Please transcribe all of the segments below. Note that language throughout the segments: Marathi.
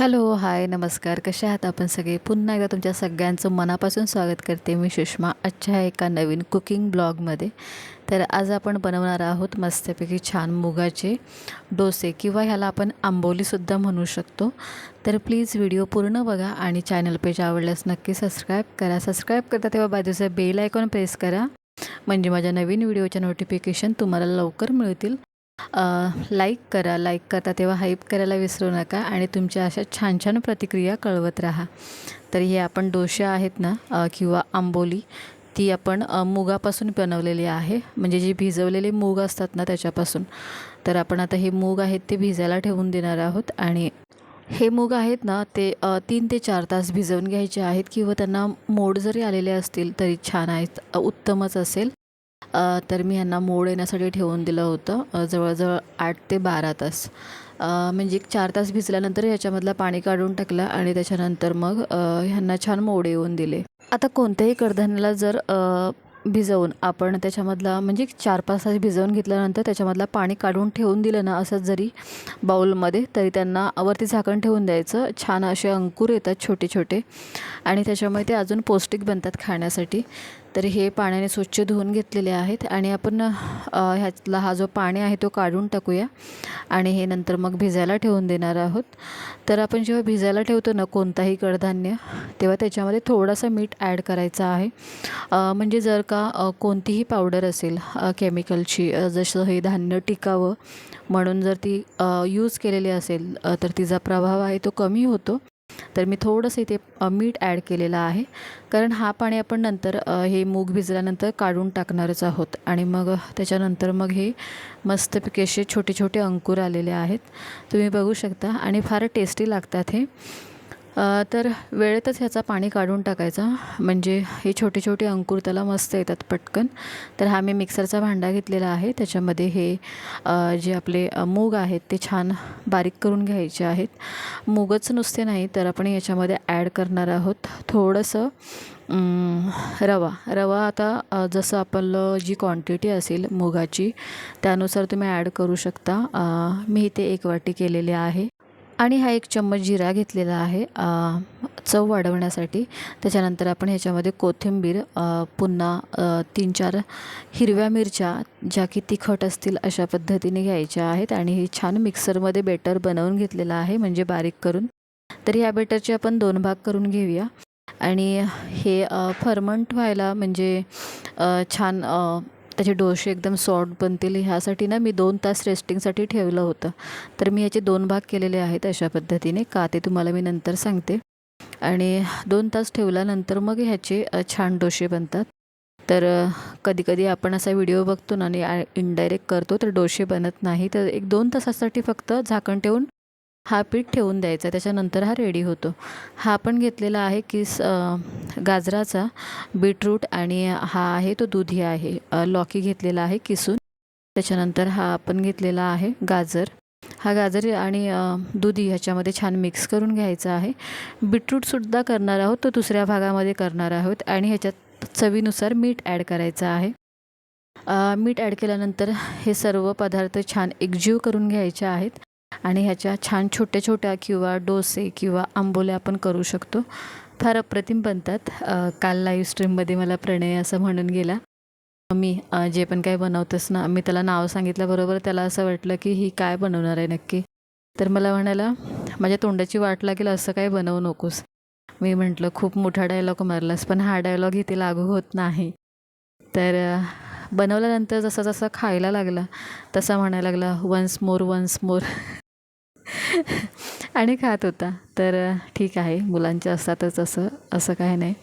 हॅलो हाय नमस्कार. कसे आहात आपण सगळे? पुन्हा एकदा तुमच्या सगळ्यांचं मनापासून स्वागत करते मी सुषमा आजच्या एका नवीन कुकिंग ब्लॉगमध्ये. तर आज आपण बनवणार आहोत मस्तपैकी छान मुगाचे डोसे किंवा ह्याला आपण आंबोलीसुद्धा म्हणू शकतो. तर प्लीज व्हिडिओ पूर्ण बघा आणि चॅनल पेज आवडल्यास नक्की सबस्क्राईब करा. सबस्क्राईब करता तेव्हा बाजूचं बेल आयकॉन प्रेस करा. म्हणजे माझ्या नवीन व्हिडिओच्या नोटिफिकेशन तुम्हाला लवकर मिळतील. लाईक करा लाईक करता तेव्हा हाईप करायला विसरू नका आणि तुमच्या अशा छान छान प्रतिक्रिया कळवत राहा. तर हे आपण डोशा आहेत ना किंवा आंबोली ती आपण मुगापासून बनवलेली आहे. म्हणजे जे भिजवलेले मूग असतात ना त्याच्यापासून. तर आपण आता हे मूग आहेत ते भिजायला ठेवून देणार आहोत आणि हे मूग आहेत ना ते तीन ते चार तास भिजवून घ्यायचे आहेत किंवा त्यांना मोड जरी आलेले असतील तरी छान आहेत उत्तमच असेल. तर मी ह्यांना मोड येण्यासाठी ठेवून दिलं होतं जवळजवळ आठ ते बारा तास. म्हणजे एक चार तास भिजल्यानंतर ह्याच्यामधलं पाणी काढून टाकलं आणि त्याच्यानंतर मग ह्यांना छान मोड येऊन दिले. आता कोणत्याही कडधान्याला जर भिजवून आपण त्याच्यामधला म्हणजे चार पाच तास भिजवून घेतल्यानंतर त्याच्यामधला पाणी काढून ठेवून दिलं ना असंच जरी बाऊलमध्ये तरी त्यांना वरती झाकण ठेवून द्यायचं. छान असे अंकुर येतात छोटे छोटे आणि त्याच्यामुळे ते अजून पौष्टिक बनतात खाण्यासाठी. तर हे पाण्याने स्वच्छ धुवून घेतलेले आहेत आणि आपण ह्यातला हा जो पाणी आहे तो काढून टाकूया आणि हे नंतर मग भिजायला ठेवून देणार आहोत. तर आपण जेव्हा भिजायला ठेवतो ना कोणताही कडधान्य तेव्हा त्याच्यामध्ये थोडासा मीठ ॲड करायचं आहे. म्हणजे जर का कोणतीही पावडर असेल केमिकलची जसं हे धान्य टिकावं म्हणून जर ती यूज केलेली असेल तर तिचा प्रभाव आहे तो कमी होतो. तर मी थोडंसं इथे मीठ ॲड केलेलं आहे. कारण हा पाणी आपण नंतर हे मूग भिजल्यानंतर काढून टाकणारच आहोत. आणि मग त्याच्यानंतर मग हे मस्तपैकी असे छोटे छोटे अंकुर आलेले आहेत. तुम्ही बघू शकता. आणि फार टेस्टी लागतात हे. तर वेळेतच ह्याचा पाणी काढून टाकायचा. म्हणजे हे छोटे छोटे अंकुर त्याला मस्त येतात पटकन. तर हा मी मिक्सरचा भांडा घेतलेला आहे. त्याच्यामध्ये हे जे आपले मूग आहेत ते छान बारीक करून घ्यायचे आहेत. मूगच नुसते नाही तर आपण याच्यामध्ये ॲड करणार आहोत थोडंसं रवा. रवा आता जसं आपलं जी क्वांटिटी असेल मुगाची त्यानुसार तुम्ही ॲड करू शकता. मी इथे एक वाटी केलेली आहे. आणि हा एक चम्मच जिरा घेतलेला आहे चव वाढवण्यासाठी. त्याच्यानंतर आपण ह्याच्यामध्ये कोथिंबीर पुन्हा तीन चार हिरव्या मिरच्या ज्या की तिखट असतील अशा पद्धतीने घ्यायच्या आहेत आणि हे छान मिक्सरमध्ये बेटर बनवून घेतलेलं आहे म्हणजे बारीक करून. तर ह्या बेटरचे आपण दोन भाग करून घेऊया. आणि हे फर्मंट व्हायला म्हणजे छान त्याचे डोसे एकदम सॉफ्ट बनतील. ह्यासाठी ना मी दोन तास रेस्टिंगसाठी ठेवलं होतं. तर मी याचे दोन भाग केलेले आहेत अशा पद्धतीने. का ते तुम्हाला मी नंतर सांगते. आणि दोन तास ठेवल्यानंतर मग ह्याचे छान डोसे बनतात. तर कधीकधी आपण असा व्हिडिओ बघतो ना आणि इनडायरेक्ट करतो तर डोसे बनत नाही. तर एक दोन तासासाठी फक्त झाकण ठेवून हा पीठ ठेवून द्यायचा त्याच्यानंतर हा रेडी होतो. हा आपण घेतलेला आहे किस गाजराचा बीटरूट आणि हा आहे तो दुधी आहे. लॉकी घेतलेला आहे किसून. त्याच्यानंतर हा आपण घेतलेला आहे गाजर. हा गाजर आणि दुधी ह्याच्यामध्ये छान मिक्स करून घ्यायचा आहे. बीटरूटसुद्धा करणार आहोत तो दुसऱ्या भागामध्ये करणार आहोत आणि ह्याच्यात चवीनुसार मीठ ॲड करायचं आहे. मीठ ॲड केल्यानंतर हे सर्व पदार्थ छान एकजीव करून घ्यायचे आहेत. आणि ह्याच्या छान छोट्या छोट्या किंवा डोसे किंवा आंबोल्या आपण करू शकतो. फार अप्रतिम बनतात. काल लाईव्ह स्ट्रीममध्ये मला प्रणय असं म्हणून गेला. मी जे पण काही बनवतोस ना मी त्याला नाव सांगितल्याबरोबर त्याला असं वाटलं की ही काय बनवणार आहे नक्की? तर मला म्हणाला माझ्या तोंडाची वाट लागेल असं काय बनवू नकोस. मी म्हटलं खूप मोठा डायलॉग मारलास पण हा डायलॉग इथे लागू होत नाही. तर बनवल्यानंतर जसा जसा खायला लागला तसा म्हणायला लागला वन्स मोर वन्स मोर आणि खात होता. तर ठीक आहे. मुलांच्या असतातच असं असं काही नाही.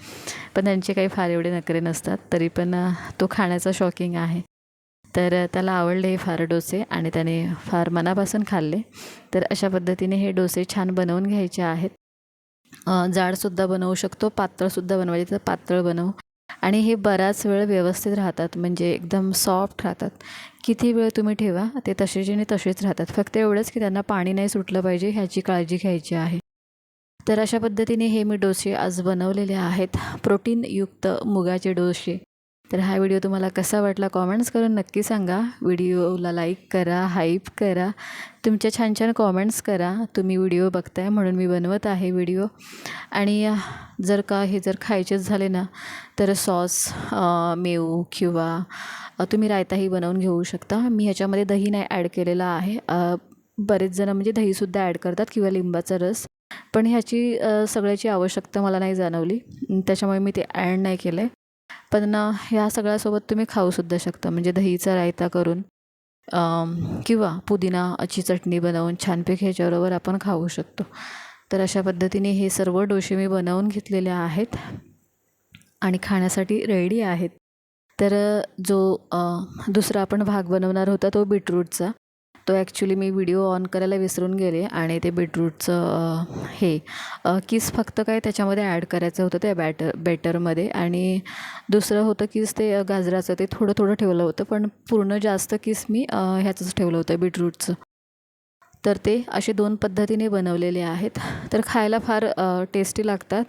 पण त्यांचे काही फार एवढे नखरे नसतात तरी पण तो खाण्याचा शॉकिंग आहे. तर त्याला आवडले हे फार डोसे आणि त्याने फार मनापासून खाल्ले. तर अशा पद्धतीने हे डोसे छान बनवून घ्यायचे आहेत. जाडसुद्धा बनवू शकतो पातळसुद्धा बनवायचे तर पातळ बनवू. आणि हे बराच वेळ व्यवस्थित राहतात म्हणजे एकदम सॉफ्ट राहतात. किती वेळ तुम्ही ठेवा ते तसेचे आणि तसेच राहतात. फक्त एवढंच की त्यांना पाणी नाही सुटलं पाहिजे ह्याची काळजी घ्यायची आहे. तर अशा पद्धतीने हे मी डोसे आज बनवलेले आहेत. प्रोटीनयुक्त मुगाचे डोसे. तर हा व्हिडिओ तुम्हाला कसा वाटला कॉमेंट्स करून नक्की सांगा. व्हिडिओला लाईक करा हाईप करा. तुमच्या छान छान कॉमेंट्स करा. तुम्ही व्हिडिओ बघताय म्हणून मी बनवत आहे व्हिडिओ. आणि जर का हे जर खायचेच झाले ना तर सॉस मेऊ किंवा तुम्ही रायताही बनवून घेऊ शकता. मी ह्याच्यामध्ये दही नाही ॲड केलेला आहे. बरेच जण म्हणजे दहीसुद्धा ॲड करतात किंवा लिंबाचा रस. पण ह्याची सगळ्याची आवश्यकता मला नाही जाणवली. त्याच्यामुळे मी ते ॲड नाही केलं आहे पण ह्या सगळ्यासोबत तुम्ही खाऊसुद्धा शकता. म्हणजे दहीचा रायता करून किंवा किंवा पुदिनाची चटणी बनवून छानपैकी ह्याच्याबरोबर आपण खाऊ शकतो. तर अशा पद्धतीने हे सर्व डोसे मी बनवून घेतलेले आहेत आणि खाण्यासाठी रेडी आहेत. तर जो दुसरा आपण भाग बनवणार होता तो बीटरूटचा. तो ॲक्च्युली मी व्हिडिओ ऑन करायला विसरून गेले आणि ते बीटरूटचं हे किस फक्त काय त्याच्यामध्ये ॲड करायचं होतं त्या बॅटर बॅटरमध्ये आणि दुसरं होतं किस ते गाजराचं ते थोडं थोडं ठेवलं होतं पण पूर्ण जास्त किस मी ह्याचंच ठेवलं होतं बीटरूटचं तर ते असे दोन पद्धतीने बनवलेले आहेत. तर खायला फार टेस्टी लागतात.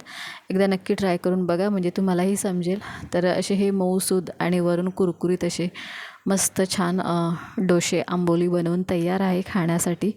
एकदा नक्की ट्राय करून बघा म्हणजे तुम्हालाही समजेल. तर असे हे मऊसूद आणि वरून कुरकुरीत असे मस्त छान डोसे आंबोली बनवून तयार आहे खाण्यासाठी.